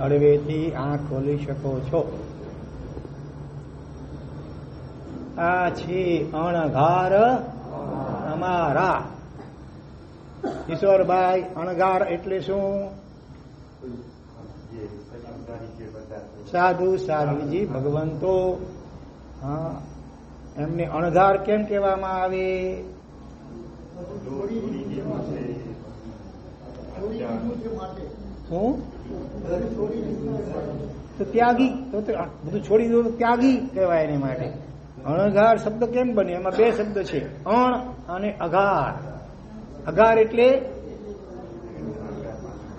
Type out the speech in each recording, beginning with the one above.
હળવેથી આંખ ખોલી શકો છો. આ છે અણઘાર અમારા. ઈશ્વરભાઈ અણઘાર એટલે શું? સાધુ સાધુજી ભગવંતો. હા એમને અણધાર કેમ કહેવામાં આવે? શું તો ત્યાગી, તો બધું છોડી દો ત્યાગી કહેવાય એને માટે. અણઘાર શબ્દ કેમ બને? એમાં બે શબ્દ છે. અણ અને અઘાર. અઘાર એટલે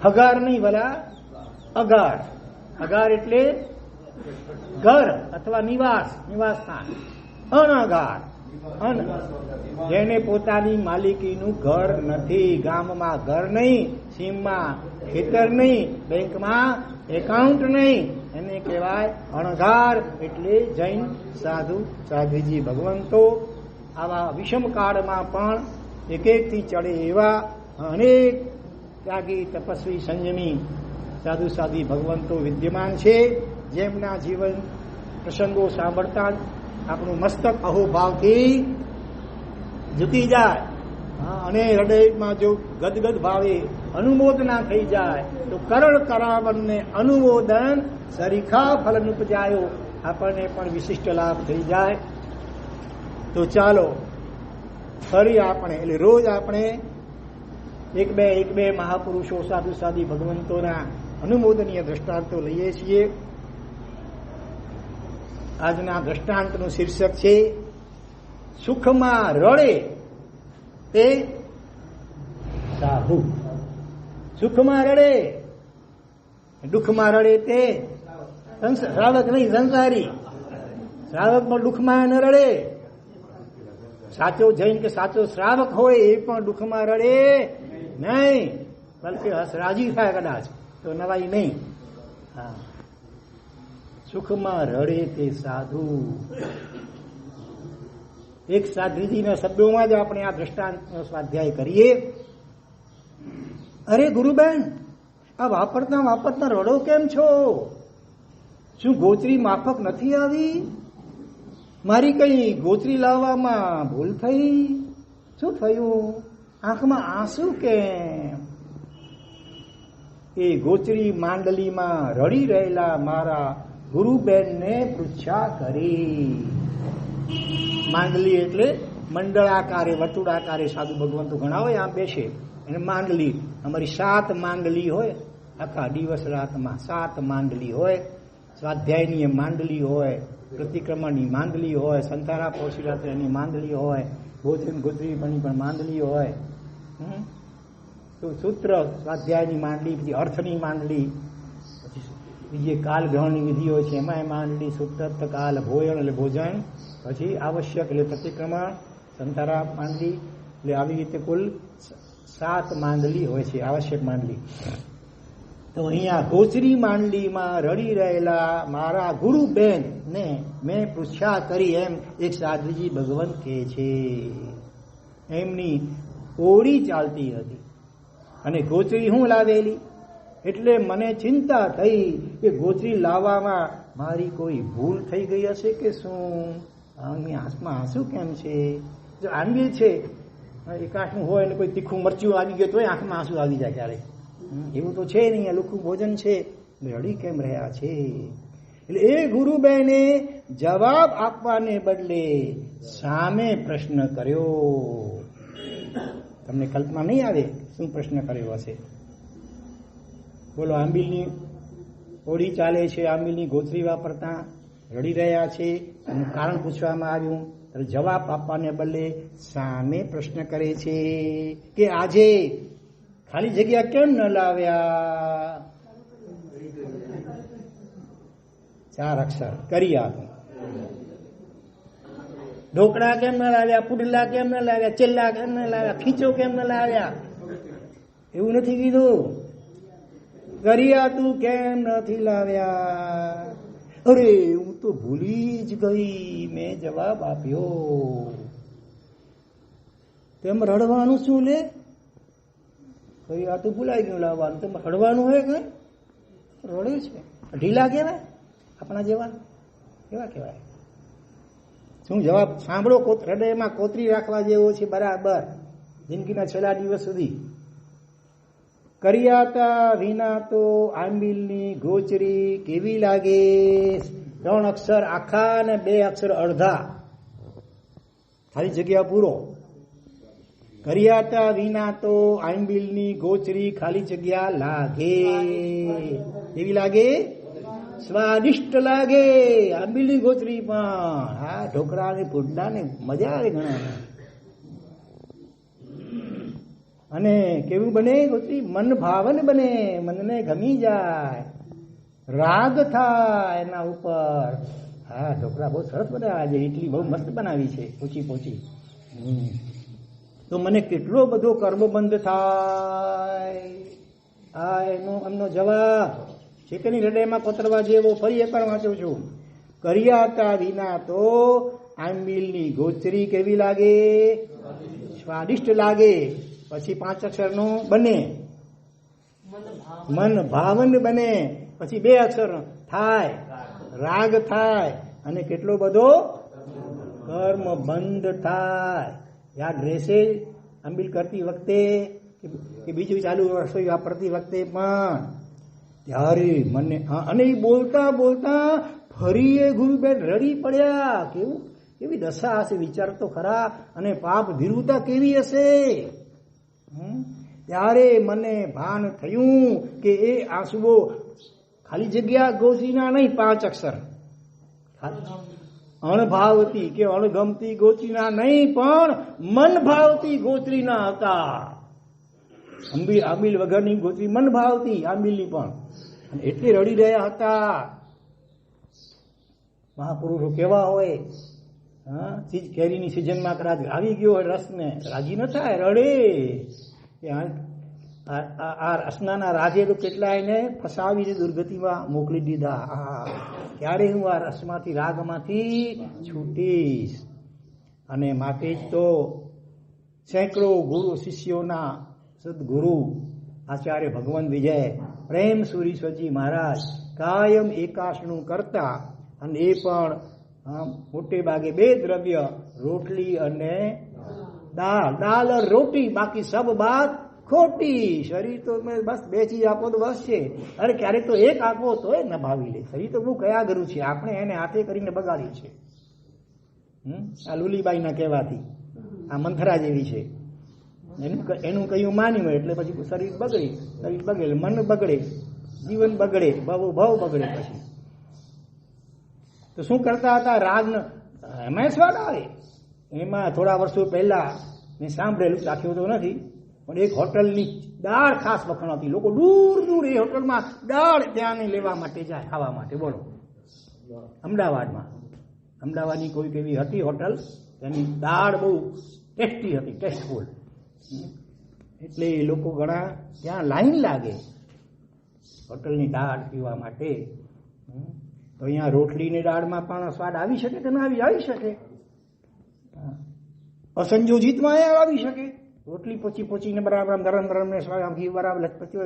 હગાર નહીં ભલા અઘાર. અગાર એટલે ઘર અથવા નિવાસ નિવાસ સ્થાન અન જેને પોતાની માલિકીનું ઘર નથી, ગામમાં ઘર નહીં, સીમમાં ખેતર નહીં, બેંકમાં એકાઉન્ટ નહીં, એને કહેવાય અણધાર એટલે જૈન સાધુ સાધુજી ભગવંતો. આવા વિષમ કાળમાં પણ એક એકથી ચડે એવા અનેક ત્યાગી તપસ્વી સંયમી સાધુ સાધી ભગવંતો વિદ્યમાન છે, જેમના જીવન પ્રસંગો સાંભળતા આપણું મસ્તક અહોભાવથી ઝૂકી જાય. અને હૃદયમાં જો ગદગદ ભાવે અનુમોદના થઈ જાય, તો કરણ કરાવનને અનુમોદન સરીખા ફલન ઉપજાયો. આપણને પણ વિશિષ્ટ લાભ થઈ જાય. તો ચાલો, ફરી આપણે, એટલે રોજ આપણે એક બે એક બે મહાપુરુષો, સાધુ, સાધી ભગવંતોના અનુમોદનીય દ્રષ્ટાંતો લઈએ છીએ. આજના દ્રષ્ટાંતનું શીર્ષક છે, સુખમાં રડે તે સાધુ. સુખમાં રડે, દુઃખમાં રડે તે શ્રાવક નહીં, સંસારી. શ્રાવક પણ દુઃખમાં ન રડે. સાચો જૈન કે સાચો શ્રાવક હોય એ પણ દુઃખમાં રડે નહીં. બલકે હસ, રાજી થાય કદાચ, તો નવાઈ નહીં. હા. સુખમાં રડે તે સાધુ. એક સાધુજીના શબ્દોમાં જ આપણે આ દ્રષ્ટાંતનો સ્વાધ્યાય કરીએ. અરે ગુરુબેન, આ વાપરતા વાપરતા રડો કેમ છો? શું ગોચરી માફક નથી આવી? મારી કઈ ગોચરી લાવવામાં ભૂલ થઈ? શું થયું? આંખમાં આંસુ કેમ? એ ગોચરી માંડલીમાં રડી રહેલા મારા ગુરુબેનને પૃચ્છા કરી. માંડલી એટલે મંડળાકારે વર્તુળાકારે સાધુ ભગવંતો ઘણા હોય, આમ બેસે. એને માંડલી, અમારી સાત માંડલી હોય, આખા દિવસ રાતમાં સાત માંડલી હોય, સ્વાધ્યાયની માંડલી હોય, પ્રતિક્રમણની માંડલી હોય, સંતારા પોશીરાત્રની માંડલી હોય ગોત્રી ગોત્રી પણ પણ માંડલી હોય? તો સૂત્ર સ્વાધ્યાયની માંડલી, પછી અર્થની માંડલી બીજી કાલ ગ્રહણની વિધિઓ છે, એમાં માંડલી સૂત્રત્વ કાલ, ભોજન એટલે ભોજન, પછી આવશ્યક એટલે પ્રતિક્રમણ સંતારા માંડલી, એટલે આવી રીતે કુલ સાત માંડલી હોય છે, આવશ્યક માંડલી. તો અહીંયા ગોચરી માંડલીમાં રડી રહેલા મારા ગુરુબેન ને મેં પૃચ્છા કરી એમ એક સાધુજી ભગવંત કહે છે. એમની ઓળી ચાલતી હતી. અને ગોચરી હું લાવેલી? એટલે મને ચિંતા થઈ કે ગોચરી લાવવામાં મારી કોઈ ભૂલ થઈ ગઈ હશે કે શું? આની આંખમાં આંસુ કેમ છે? જો આંબી છે એક આંખનું હોય ને કોઈ તીખું મરચું આવી ગયું તોય આંખમાં આંસુ આવી જાય ક્યારેક. એવું તો છે નહીં, આ લુખું ભોજન છે. રડી કેમ રહ્યા છે? એટલે એ ગુરુબેને જવાબ આપવાને બદલે સામે પ્રશ્ન કર્યો. તમને કલ્પના નહીં આવે શું પ્રશ્ન કર્યો હશે? બોલો, આંબીલની ઓળી ચાલે છે, આંબીલની ગોથરી વાપરતા રડી રહ્યા છે એનું કારણ પૂછવામાં આવ્યું, ત્યારે જવાબ આપવાને બદલે સામે પ્રશ્ન કરે છે કે આજે ખાલી જગ્યા કેમ ન લાવ્યા? ચાર અક્ષર, કરી આપો. ઢોકળા કેમ ન લાવ્યા, પુડલા કેમ ન લાવ્યા, ચેલ્લા કેમ ન લાવ્યા, ખીચો કેમ ન લાવ્યા? એવું નથી કીધું. કરિયા તું કેમ નથી લાવ્યા? અરે, હું તો ભૂલી જ ગઈ, મેં જવાબ આપ્યો. તેમ રડવાનું શું લે? કઈ આ તો ભૂલાઈ ગયું લાવવાનું. તેમ રડવાનું હોય કઈ રડે છે. ઢીલા કહેવાય આપણા જેવા? કેવા કહેવાય શું જવાબ? સાંભળો હૃદયમાં કોતરી રાખવા જેવો છે બરાબર. જિંદગીના છેલ્લા દિવસ સુધી. કરિયાતા વિના તો આંબીલની ગોચરી કેવી લાગે? ત્રણ અક્ષર આખા અને બે અક્ષર અડધા. ખાલી જગ્યા પૂરો. કરિયાતા વિના તો આંબીલની ગોચરી ખાલી જગ્યા લાગે. કેવી લાગે? સ્વાદિષ્ટ લાગે. આંબીલની ગોચરી પણ. હા, ઢોકળા ને પુડલા ને મજા આવે ઘણા અને કેવું બને? ગોત્રી, મન ભાવન બને, મનને ગમી જાય. રાગ થાય એના ઉપર. હા, ઢોકળા બહુ સરસ બનાવ્યા આજે. ઇડલી બહુ મસ્ત બનાવી છે, પોચી પોચી. તો મને કેટલો બધો કર્મબંધ થાય. આ એનો, એમનો જવાબ છેકની હૃદયમાં કોતરવા જેવો ફરી એક વાંચું છું. કર્યા હતા વિના તો આંબીલની ગોચરી કેવી લાગે? સ્વાદિષ્ટ લાગે. પછી પાંચ અક્ષરનું બને. મન ભાવન બને. પછી બે અક્ષર થાય. રાગ થાય. અને કેટલો બધો? કર્મ બંધ થાય. યાદ રહેશે આંબીલ કરતી વખતે કે- બીજું ચાલુ રસોઈ વાપરતી વખતે પણ. ત્યારે મને અને એ બોલતા બોલતા ફરી એ ગુરુબેન રડી પડ્યા. કેવું? કેવી દશા હશે, વિચાર તો ખરા. અને પાપ ધીરુતા કેવી હશે? ત્યારે મને ભાન થયું કે એ આંસુઓ ખાલી જગ્યા ગોચીના નહીં, પાંચ અક્ષર. અણભાવતી કે અણગમતી ગોચીના નહીં, પણ મન ભાવતી ગોચરીના હતા. અંબી આંબીલ વગરની ગોચરી મન ભાવતી આંબીલની પણ એટલે રડી રહ્યા હતા. મહાપુરુષો કેવા હોય? ચીજ કેરીની સિઝનમાં કદાચ આવી ગયો હોય રસને, રાજી ન થાય, રડે. કે આ રસનાના રાજે તો કેટલાયને ફસાવીને દુર્ગતિમાં મોકલી દીધા. આ, ક્યારે હું આ રસમાંથી, રાગમાંથી છૂટીશ? અને માટે જ તો સેંકડો ગુરુ શિષ્યોના સદગુરુ આચાર્ય ભગવાન વિજય પ્રેમ સુરીશ્વરજી મહારાજ કાયમ એકાશનું કરતા અને એ પણ મોટે ભાગે બે દ્રવ્ય, રોટલી અને દાળ. દાળ और રોટી, બાકી સબ બાત ખોટી. શરીર તો બસ બે ચીજ આપો તો બસ છે. અરે ક્યારેક તો એક આપો તો એ ન ભાવી લે. શરીર તો બહુ કયા ગરું છે. આપણે એને હાથે કરીને બગાડી છે? આ લુલીબાઈ ના કહેવાથી. આ મંથરા જેવી છે. એનું એનું કયું માન્યું એટલે પછી શરીર બગડે. શરીર બગડે, મન બગડે, જીવન બગડે ભવ ભવ બગડે પછી. તો શું કરતા હતા? રાગ એમાં સ્વાદ આવે એમાં થોડા વર્ષો પહેલા મેં સાંભળેલું, રાખ્યું તો નથી, પણ એક હોટલની દાળ ખાસ વખણાતી લોકો દૂર દૂર એ હોટલમાં દાળ ત્યાંની લેવા માટે જાય, ખાવા માટે. બોલો. અમદાવાદમાં. અમદાવાદની કોઈક એવી હતી હોટલ, તેની દાળ બહુ ટેસ્ટી હતી, ટેસ્ટફુલ. એટલે એ લોકો ઘણા ત્યાં લાઈન લાગે હોટલની દાળ પીવા માટે. તો અહીંયા રોટલીની દાળમાં પણ સ્વાદ આવી શકે કે ના આવી? આવી શકે. એ આવી શકે. રોટલી પોચી પોચીને બરાબર ગરમ ગરમ ને ઘી બરાબર લચપચી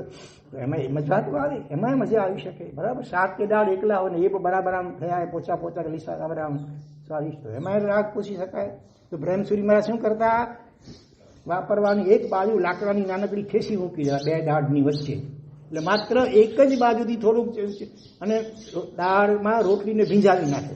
તો એમાં એ મજા તો આવે. એમાં મજા આવી શકે. બરાબર? શાક કે દાળ એકલા હોય ને એ બરાબર આમ થયા પોચા પોચા કે લીસા બરાબર આમ સ્વાદિષ્ટ હોય. એમાં રાગ પૂછી શકાય. તો બ્રહ્મસુરી મારા શું કરતા? વાપરવાની એક બાજુ લાકડાની નાનકડી ઠેસી મૂકી દેવા. બે દાઢની વચ્ચે. એટલે માત્ર એક જ બાજુથી થોડુંક અને દાળમાં રોટલીને ભીંજાવી નાખે.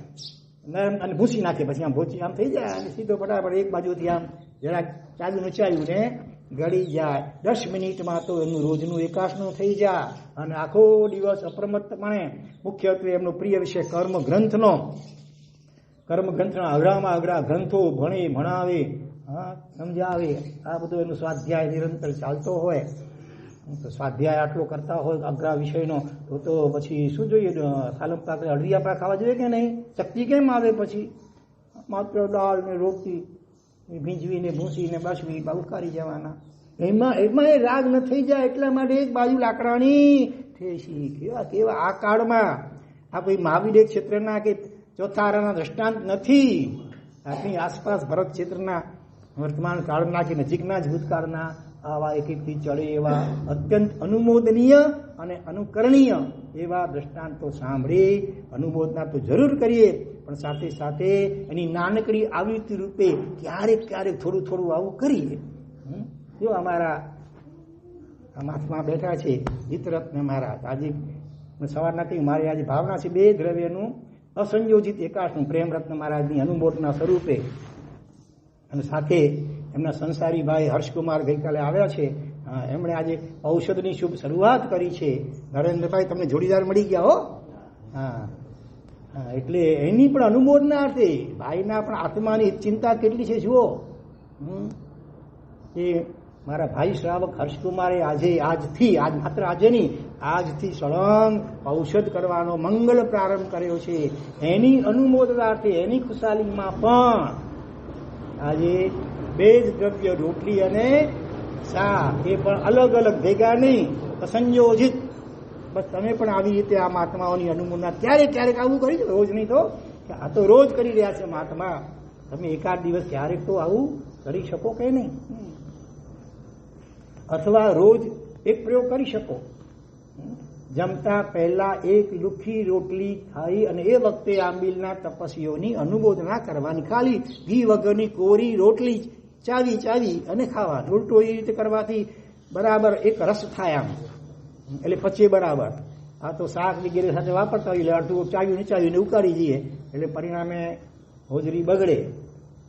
અને ભૂસી નાખે. પછી આમ ભૂસી આમ થઈ જાય અને સીધો ફટાફટ એક બાજુથી આમ જરાક ચાલુ નચાવ્યું ને ગળી જાય. દસ મિનિટમાં તો એમનું રોજનું એકાશનું થઈ જાય. અને આખો દિવસ અપ્રમત્તપણે મુખ્યત્વે એમનો પ્રિય વિષય કર્મ ગ્રંથનો કર્મ ગ્રંથના અઘરામાં અઘરા ગ્રંથો ભણે, ભણાવે, હા, સમજાવે. આ બધું એનું સ્વાધ્યાય નિરંતર ચાલતો હોય. સ્વાધ્યાય આટલો કરતા હોય, અઘરા વિષયનો, તો તો પછી શું જોઈએ? સાલમ પાક અડધી આપણા ખાવા જોઈએ કે નહીં? શક્તિ કેમ આવે પછી? માત્ર દાળ ને રોટી ભીંજવીને ભૂંસીને બસવી ઉકારી જવાના. એમાં એમાં એ રાગ ન થઈ જાય એટલા માટે એક બાજુ લાકડાની ઠેસી. કેવા કેવા આ કાળમાં આ કોઈ મહાવીર ક્ષેત્રના કે ચોથારાના દ્રષ્ટાંત નથી. આપણી આસપાસ ભરત ક્ષેત્રના વર્તમાન કાળના કે નજીકના જ ભૂતકાળના આવા એક એકથી ચડે એવા અત્યંત અનુમોદનીય અને અનુકરણીય એવા દ્રષ્ટાંતો સાંભળી, અનુમોદના તો જરૂર કરીએ, પણ સાથે સાથે એની નાનકડી આવૃત્તિ રૂપે ક્યારેક ક્યારેક થોડું થોડું આવું કરીએ? જો અમારા આ માથમાં બેઠા છે, હિતરત્ન મહારાજ, આજે સવારના કહ્યું મારી આજે ભાવના છે બે દ્રવ્યનું, અસંયોજિત એકાશનું પ્રેમરત્ન મહારાજની અનુમોદના સ્વરૂપે અને સાથે એમના સંસારી ભાઈ હર્ષકુમાર ગઈકાલે આવ્યા છે. એમણે આજે ઔષધની શુભ શરૂઆત કરી છે. નરેન્દ્રભાઈ, તમને જોડીદાર મળી ગયા હો? હા. એટલે એની પણ અનુમોદના અર્થે ભાઈના પણ આત્માની ચિંતા કેટલી છે, જુઓ. એ મારા ભાઈ શ્રાવક હર્ષકુમારે આજે, આજથી, આજ માત્ર આજે નહીં આજથી સળંગ ઔષધ કરવાનો મંગલ પ્રારંભ કર્યો છે. એની અનુમોદનાર્થે એની ખુશાલીમાં પણ આજે બે જ દ્રવ્ય, રોટલી અને શાક એ પણ અલગ અલગ ભેગા નહીં સંયોજિત. બસ તમે પણ આવી રીતે આ મહાત્માઓની અનુમોદના ક્યારેક ક્યારેક આવું કરી દો, રોજ નહીં તો આ તો રોજ કરી રહ્યા છે મહાત્મા. તમે એકાદ દિવસ ક્યારેક તો આવું કરી શકો કે નહીં? અથવા રોજ એક પ્રયોગ કરી શકો. જમતા પહેલા એક લુખી રોટલી ખાઈ અને એ વખતે આંબીલના તપસ્વીઓની અનુમોદના કરવાની. ખાલી ઘી વગરની કોરી રોટલી ચાવી ચાવી અને ખાવા. ઉલટો એ રીતે કરવાથી બરાબર એક રસ થાય આમ. એટલે પચે બરાબર. આ તો શાક વગેરે સાથે વાપરતા હોય એટલે અડધું ચાવ્યું ને ચાવ્યું ઉકાળી જઈએ એટલે પરિણામે હોજરી બગડે.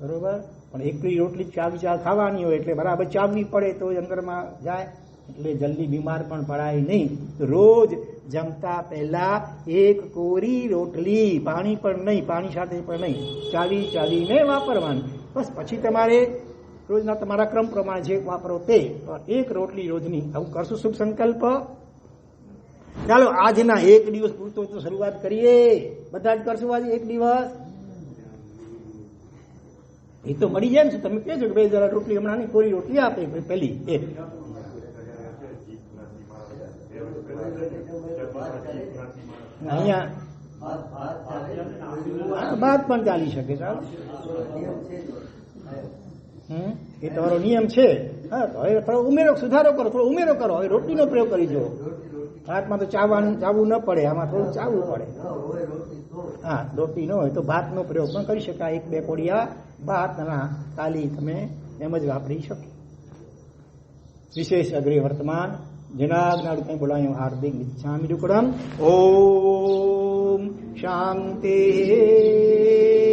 બરોબર? પણ એકલી રોટલી ચાવી ચા ખાવાની હોય, એટલે બરાબર ચાવવી પડે તો અંદરમાં જાય. એટલે જલ્દી બીમાર પણ પડાય નહીં. રોજ જમતા પહેલા એક કોરી રોટલી. પાણી પણ નહીં, પાણી સાથે પણ નહીં. ચાવી ચાવીને વાપરવાની. બસ પછી તમારે રોજના તમારા ક્રમ પ્રમાણે જે વાપરો તે એક રોટલી રોજની. આવું કરશું શુભ સંકલ્પ? ચાલો, આજના એક દિવસ પૂરતો તો શરૂઆત કરીએ. બધા જ કરશું આજે એક દિવસ? એ તો મળી જાય ને તમે કહેજો કે બે જરા રોટલી હમણાં ની કોરી રોટલી આપે. પેલી, એ. અહીંયા વાત પણ ચાલી શકે, ચાલો. એ તમારો નિયમ છે. હા, તો હવે થોડો ઉમેરો, સુધારો કરો, થોડો ઉમેરો કરો. હવે રોટલીનો પ્રયોગ કરી જુઓ. ભાતમાં તો ચાવવાનું, ચાવવું ન પડે, આમાં થોડું ચાવવું પડે. હા, રોટલી ન હોય તો ભાતનો પ્રયોગ પણ કરી શકાય. એક, બે કોડિયા ભાતના તાલી તમે એમ જ વાપરી શકો. વિશેષ અગ્રે વર્તમાન. જનાજ્ઞા રૂપે બોલાયું? હાર્દિક નિચ્છામી રૂકડમ ઓમ શાંતિ શાંતિ.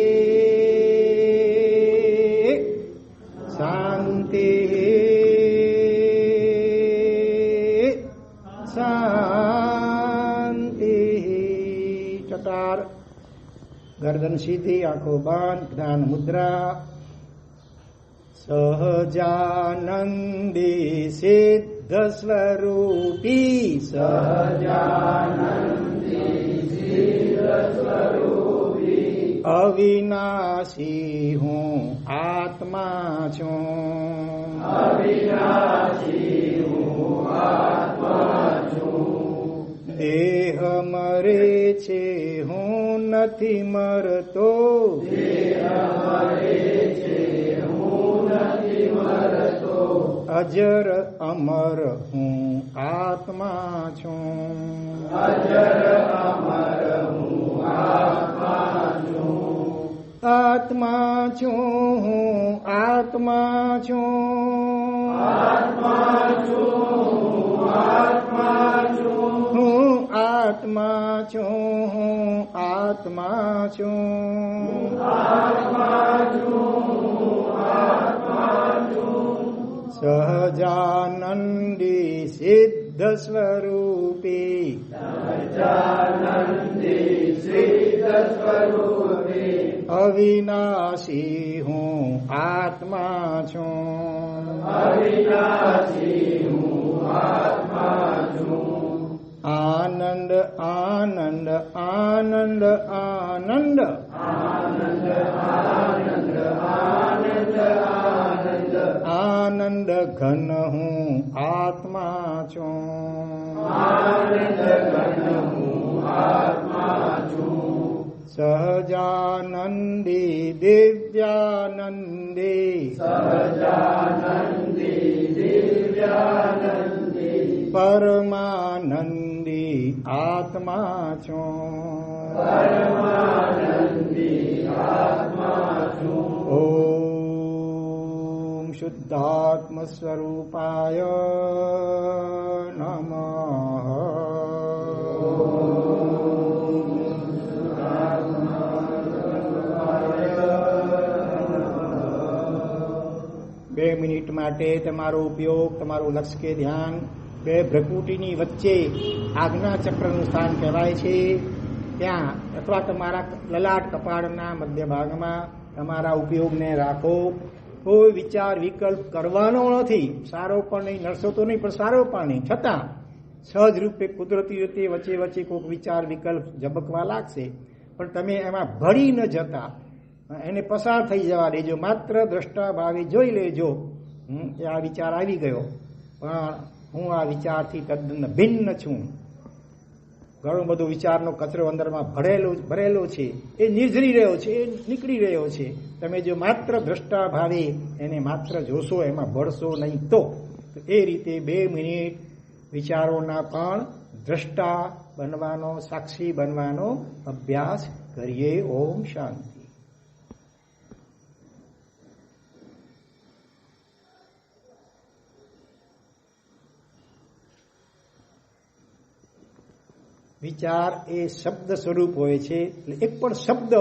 સીધી આંખો બંધ જ્ઞાન મુદ્રા સહજાનંદી સિદ્ધ સ્વરૂપી સહજાનંદી અવિનાશી હું આત્મા છું દેહ મરે છે નથી મરતો. અજર અમર હું આત્મા છું. આત્મા છું હું આત્મા છું. હું આત્મા છું હું આત્મા છું. સહજાનંદી સિદ્ધ સ્વરૂપી. અવિનાશી હું આત્મા છું. આનંદ આનંદ આનંદ આનંદ આનંદ ઘન હું આત્મા છું આનંદ ઘન હું આત્મા सहजानन्दी दिव्यानन्दी। सहजानन्दी दिव्यानन्दी। परमानन्दी आत्मा चो। परमानन्दी आत्मा चो। ॐ शुद्धात्मस्वरूपाय। મિનિટ માટે તમારો ઉપયોગ, તમારું લક્ષ્ય કે ધ્યાન બે ભ્રકુટીની વચ્ચે આજ્ઞા ચક્રનું સ્થાન કહેવાય છે. ત્યાં અથવા તમારા લલાટ કપાળના મધ્ય ભાગમાં તમારા ઉપયોગને રાખો. કોઈ વિચાર વિકલ્પ કરવાનો નથી. સારો પણ નહીં, નરસો તો નહીં, પણ સારો પણ નહીં. છતાં સહજ રૂપે કુદરતી રીતે વચ્ચે વચ્ચે કોઈક વિચાર વિકલ્પ ઝબકવા લાગશે. પણ તમે એમાં ભળી ન જતા. એને પસાર થઈ જવા દેજો. માત્ર દ્રષ્ટા ભાવે જોઈ લેજો. કે આ વિચાર આવી ગયો. પણ હું આ વિચારથી તદ્દન ભિન્ન છું. ઘણો બધો વિચારનો કચરો અંદરમાં ભરેલો ભરેલો છે. એ નિર્જરી રહ્યો છે, એ નીકળી રહ્યો છે. તમે જો માત્ર દ્રષ્ટા ભાવે એને માત્ર જોશો, એમાં ભળશો નહીં તો એ રીતે બે મિનિટ વિચારોના પણ દ્રષ્ટા બનવાનો, સાક્ષી બનવાનો અભ્યાસ કરીએ. ઓમ શાંતિ. વિચાર એ શબ્દ સ્વરૂપ હોય છે. એટલે એક પણ શબ્દ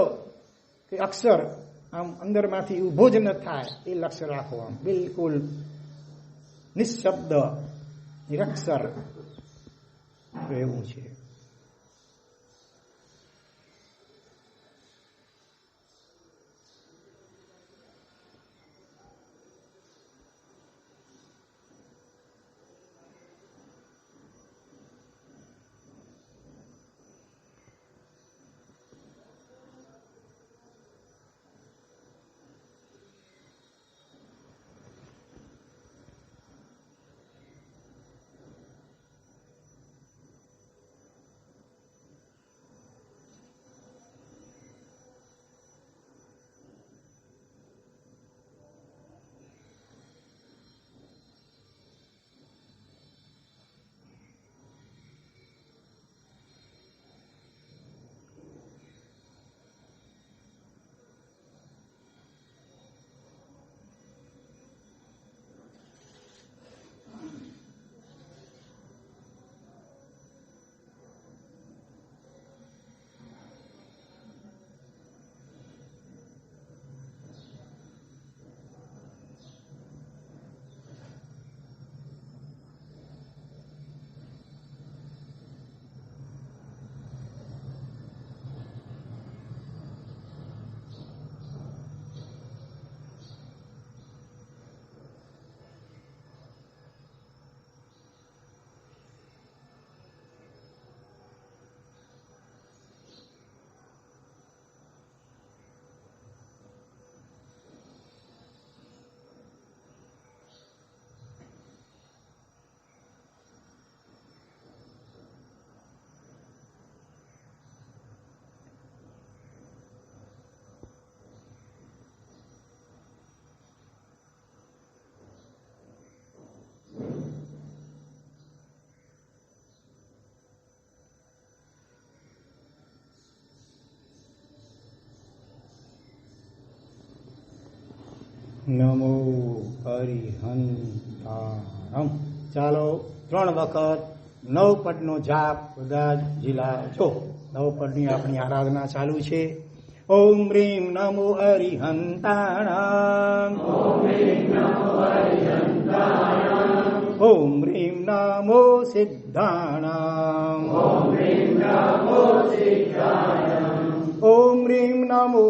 કે અક્ષર આમ અંદરમાંથી ઊભો જ ન થાય એ લક્ષ્ય રાખો આમ બિલકુલ નિશબ્દ, નિરક્ષર રહેવું છે. નમો હરિહંતાણમ ચાલો ત્રણ વખત નવ પદનો જાપ, બધા જિલ્લા છો નવ પદની આપણી આરાધના ચાલુ છે. ઓમ રીમ નમો હરિહંતાણમ ઓમ રીમ નમો સિદ્ધાણમ. ઓમ રીમ નમો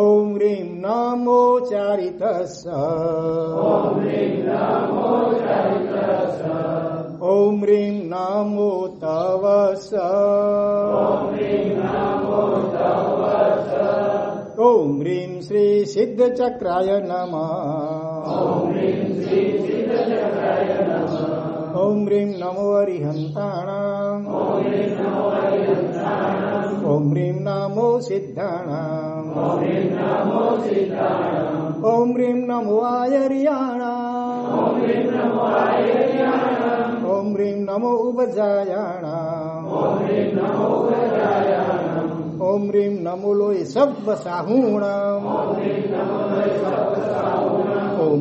ॐ नामोचारितस् ॐ नामो तव ॐ श्री सिद्धचक्राय नमः। ઓમ રીમ નમો નાણસ ઓમ હ્રીમ નમો ચારિતસ ઓમ હ્રીમ નમો તવસ ઓમ હ્રીમ શ્રી સિદ્ધ ચક્રાય નમઃ ઓમ હ્રીમ નમો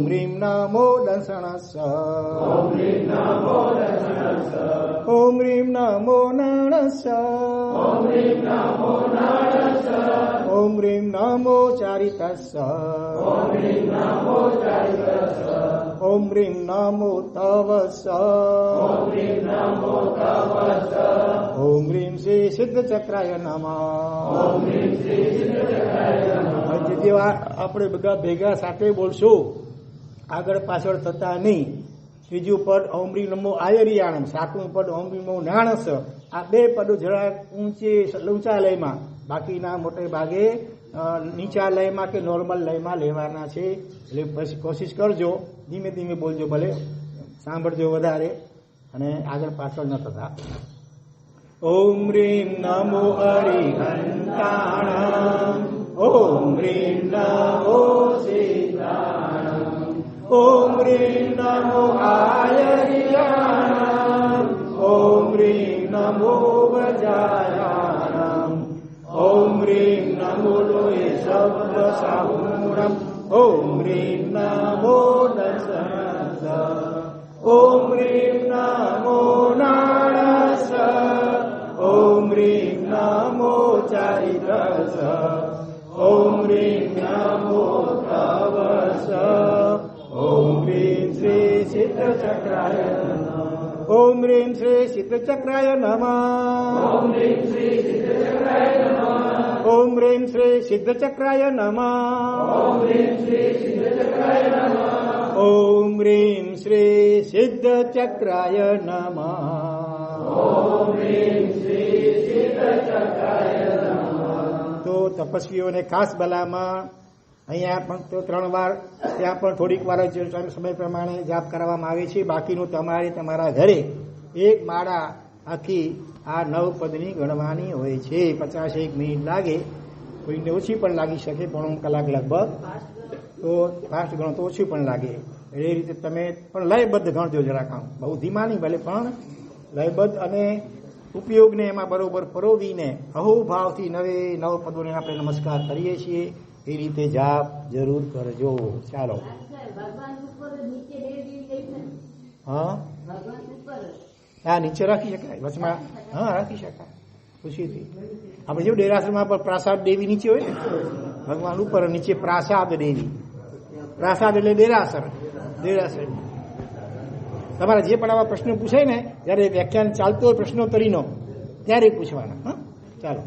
હરિહંતાણામ ઓમ હ્રીમ નમો સિદ્ધાણામ ઓમ હ્રીમ નમો આયર્યાણામ ઓમ હ્રીમ નમો ઉપજાયાણામ ઓમ હ્રીમ નમો લોય સબ્બ સાહુણામ ઓમ હ્રીમ નમો દર્શનસ ઓમ હ્રીમ નમો નાણસ ઓમ હ્રીમ નમો ચારિતસ ઓમ હ્રીમ નમો તવસ ઓમ હ્રીમ શ્રી સિદ્ધ ચક્રાય નમઃ જેથી આ આપણે બધા ભેગા સાથે બોલશું આગળ પાછળ થતા નહીં. ત્રીજું પદ ઓમરી નમો આયરિયાણમ સાતમું પદ ઓમરી નમો નાણસ. આ બે પદો જરા ઊંચે ઊંચા લયમાં બાકીના મોટે ભાગે નીચા લયમાં કે નોર્મલ લયમાં લેવાના છે. એટલે પછી કોશિશ કરજો, ધીમે ધીમે બોલજો ભલે. સાંભળજો વધારે. અને આગળ પાછળ ન થતા. ઓમ રીમ નમો હરિહંતાણ ઓમ રીમ નમો સીતાણમ ઓમ રીમ નમો આયરિયાણમ ઓમ રીમ નમો વજાયાણમ ઓમ રીમ નમો લોય સબ્બ સાહુણમ ઓમ રીમ નમો દર્શનસ ઓમ રીમ નમો ઓમ રીમ શ્રી સિદ્ધ ચક્રાય નમઃ ઓમ રીમ શ્રી સિદ્ધચક્રાય નમઃ ઓમ રીમ શ્રી સિદ્ધચક્રાય નમઃ તો તપસ્વીઓને ખાસ બલામાં અહીંયા પણ તો ત્રણ વાર ત્યાં પણ થોડીક વાર જ સમય પ્રમાણે જાપ કરવામાં આવે છે. બાકીનું તમારે તમારા ઘરે એક માળા આખી આ નવ પદની ગણવાની હોય છે. પચાસ એક મિનિટ લાગે. કોઈને ઓછી પણ લાગી શકે, પણ કલાક લગભગ તો ફાસ્ટ ગણો તો ઓછી પણ લાગે. એ રીતે તમે પણ લયબદ્ધ ગણજો જરા કામ બહુ ધીમા નહીં ભલે, પણ લયબદ્ધ અને ઉપયોગને એમાં બરોબર પરોવીને અહોભાવથી નવે નવ પદોને આપણે નમસ્કાર કરીએ છીએ. એ રીતે જાપ જરૂર કરજો. ચાલો. હા? નીચે રાખી શકાય. વચમાં હા, રાખી શકાય. ખુશીથી. આપણે જેવું ડેરાસરમાં પર પ્રાસાદ દેવી નીચે હોય ને? ભગવાન ઉપર નીચે પ્રાસાદ દેવી. પ્રાસાદ એટલે ડેરાસર. ડેરાસર. તમારા જે પણ આવા પ્રશ્નો પૂછાય ને, જયારે વ્યાખ્યાન ચાલતો હોય પ્રશ્નોત્તરીનો, ત્યારે પૂછવાના. હા? ચાલો.